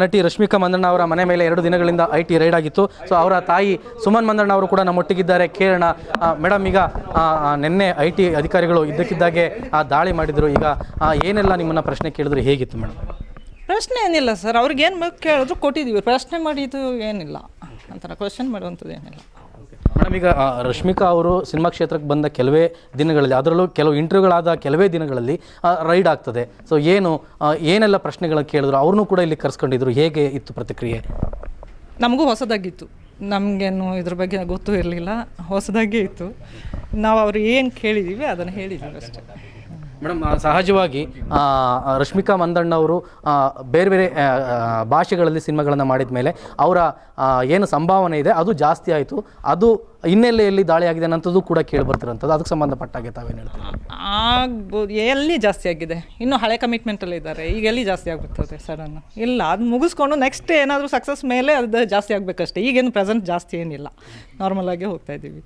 ನಟಿ ರಶ್ಮಿಕಾ ಮಂದಣ್ಣ ಅವರ ಮನೆ ಮೇಲೆ ಎರಡು ದಿನಗಳಿಂದ ಐ ಟಿ ರೈಡ್ ಆಗಿತ್ತು. ಸೊ ಅವರ ತಾಯಿ ಸುಮನ್ ಮಂದಣ್ಣ ಅವರು ಕೂಡ ನಮ್ಮೊಟ್ಟಿಗಿದ್ದಾರೆ. ಕೇರಣ ಮೇಡಮ್ ಈಗ ನಿನ್ನೆ ಐ ಟಿ ಅಧಿಕಾರಿಗಳು ಇದ್ದಕ್ಕಿದ್ದಾಗೆ ಆ, ದಾಳಿ ಮಾಡಿದ್ರು. ಈಗ ಏನೆಲ್ಲ ನಿಮ್ಮನ್ನ ಪ್ರಶ್ನೆ ಕೇಳಿದ್ರು? ಹೇಗಿತ್ತು ಮೇಡಮ್ ಪ್ರಶ್ನೆ ಏನಿಲ್ಲ ಸರ್. ಅವ್ರಿಗೆ ಏನು ಕೇಳಿದ್ರು ಕೊಟ್ಟಿದ್ದೀವಿ. ಪ್ರಶ್ನೆ ಮಾಡಿದ್ದು ಏನಿಲ್ಲ. ಅಂತಾರೆ ಕ್ವಶನ್ ಮಾಡುವಂಥದ್ದು ಏನಿಲ್ಲ. ಮೇಡಮ್, ಈಗ ರಶ್ಮಿಕಾ ಅವರು ಸಿನಿಮಾ ಕ್ಷೇತ್ರಕ್ಕೆ ಬಂದ ಕೆಲವೇ ದಿನಗಳಲ್ಲಿ, ಅದರಲ್ಲೂ ಕೆಲವು ಇಂಟರ್ವ್ಯೂಗಳಾದ ಕೆಲವೇ ದಿನಗಳಲ್ಲಿ ರೈಡ್ ಆಗ್ತದೆ. ಸೊ ಏನು ಏನೆಲ್ಲ ಪ್ರಶ್ನೆಗಳನ್ನು ಕೇಳಿದ್ರು, ಅವ್ರನ್ನೂ ಕೂಡ ಇಲ್ಲಿ ಕರ್ಸ್ಕೊಂಡಿದ್ರು, ಹೇಗೆ ಇತ್ತು ಪ್ರತಿಕ್ರಿಯೆ? ನಮಗೂ ಹೊಸದಾಗಿತ್ತು. ನಮಗೇನು ಇದ್ರ ಬಗ್ಗೆ ಗೊತ್ತೂ ಇರಲಿಲ್ಲ, ಹೊಸದಾಗೇ ಇತ್ತು. ನಾವು ಅವ್ರು ಏನು ಕೇಳಿದ್ದೀವಿ ಅದನ್ನು ಹೇಳಿದ್ದೀವಿ ಅಷ್ಟೇ. ಮೇಡಮ್ ಸಹಜವಾಗಿ ರಶ್ಮಿಕಾ ಮಂದಣ್ಣ ಅವರು ಬೇರೆ ಬೇರೆ ಭಾಷೆಗಳಲ್ಲಿ ಸಿನಿಮಾಗಳನ್ನು ಮಾಡಿದ ಮೇಲೆ ಅವರ ಏನು ಸಂಭಾವನೆ ಇದೆ, ಅದು ಜಾಸ್ತಿ ಆಯಿತು. ಅದು ಹಿನ್ನೆಲೆಯಲ್ಲಿ ದಾಳಿ ಆಗಿದೆ ಅನ್ನೋಂಥದ್ದು ಕೂಡ ಕೇಳಿ ಬರ್ತಿರೋಂಥದ್ದು ಅದಕ್ಕೆ ಸಂಬಂಧಪಟ್ಟಾಗೆ ತಾವೇನು ಹೇಳ್ತೀವಿ ಆಗ್ಬೋದು. ಎಲ್ಲಿ ಜಾಸ್ತಿ ಆಗಿದೆ? ಇನ್ನೂ ಹಳೆ ಕಮಿಟ್ಮೆಂಟಲ್ಲಿ ಇದ್ದಾರೆ. ಈಗ ಎಲ್ಲಿ ಜಾಸ್ತಿ ಆಗ್ಬಿಡ್ತದೆ ಸಡನ್ ಇಲ್ಲ, ಅದು ಮುಗಿಸ್ಕೊಂಡು ನೆಕ್ಸ್ಟ್ ಏನಾದರೂ ಸಕ್ಸಸ್ ಮೇಲೆ ಅದು ಜಾಸ್ತಿ ಆಗಬೇಕಷ್ಟೇ. ಈಗೇನು ಪ್ರೆಸೆಂಟ್ ಜಾಸ್ತಿ ಏನಿಲ್ಲ. ನಾರ್ಮಲ್ ಆಗಿ ಹೋಗ್ತಾ ಇದ್ದೀವಿ.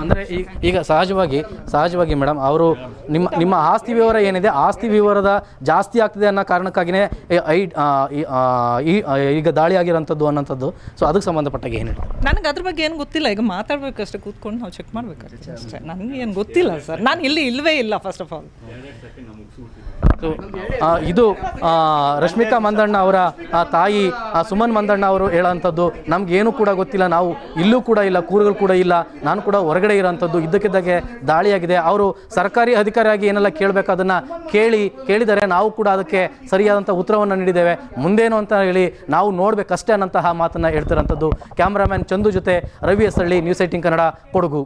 ಅಂದರೆ ಈಗ ಈಗ ಸಹಜವಾಗಿ ಸಹಜವಾಗಿ ಮೇಡಮ್ ಅವರು ನಿಮ್ಮ ನಿಮ್ಮ ಆಸ್ತಿ ವಿವರ ಏನಿದೆ ಆಸ್ತಿ ವಿವರದ ಜಾಸ್ತಿ ಆಗ್ತಿದೆ ಅನ್ನೋ ಕಾರಣಕ್ಕಾಗಿಯೇ ಈ ಐ ಈಗ ದಾಳಿ ಆಗಿರೋಂಥದ್ದು ಅನ್ನೋಂಥದ್ದು. ಸೊ ಅದಕ್ಕೆ ಸಂಬಂಧಪಟ್ಟಾಗ ಏನು ನನಗೆ ಅದ್ರ ಬಗ್ಗೆ ಏನು ಗೊತ್ತಿಲ್ಲ. ಈಗ ಮಾತಾಡ್ಬೇಕಷ್ಟೇ ಕೂತ್ಕೊಂಡು ನಾವು ಚೆಕ್ ಮಾಡಬೇಕಾಗುತ್ತೆ ಅಷ್ಟೇ. ನನಗೆ ಏನು ಗೊತ್ತಿಲ್ಲ ಸರ್ ನಾನು ಇಲ್ಲಿ ಇಲ್ಲವೇ ಇಲ್ಲ ಫಸ್ಟ್ ಆಫ್ ಆಲ್ ಇದು ರಶ್ಮಿಕಾ ಮಂದಣ್ಣ ಅವರ ತಾಯಿ ಸುಮನ್ ಮಂದಣ್ಣ ಅವರು ಹೇಳೋಂಥದ್ದು. ನಮಗೇನು ಕೂಡ ಗೊತ್ತಿಲ್ಲ. ನಾವು ಇಲ್ಲೂ ಕೂಡ ಇಲ್ಲ, ಕೂರುಗಳು ಕೂಡ ಇಲ್ಲ. ನಾನು ಕೂಡ ಹೊರಗಡೆ ಇರೋಂಥದ್ದು. ಇದ್ದಕ್ಕಿದ್ದಾಗೆ ದಾಳಿಯಾಗಿದೆ. ಅವರು ಸರ್ಕಾರಿ ಅಧಿಕಾರಿಯಾಗಿ ಏನೆಲ್ಲ ಕೇಳಬೇಕು ಅದನ್ನು ಕೇಳಿ, ಕೇಳಿದರೆ ನಾವು ಕೂಡ ಅದಕ್ಕೆ ಸರಿಯಾದಂಥ ಉತ್ತರವನ್ನು ನೀಡಿದ್ದೇವೆ. ಮುಂದೇನು ಅಂತ ಹೇಳಿ ನಾವು ನೋಡಬೇಕಷ್ಟೇ ಅನ್ನೋಂತಹ ಮಾತನ್ನು ಹೇಳ್ತಿರೋಂಥದ್ದು. ಕ್ಯಾಮ್ರಾಮ್ಯಾನ್ ಚಂದು ಜೊತೆ ರವಿ ಎಸ್ಹಳ್ಳಿ ನ್ಯೂಸ್ ಏಟಿಂಗ್ ಕನ್ನಡ ಕೊಡಗು.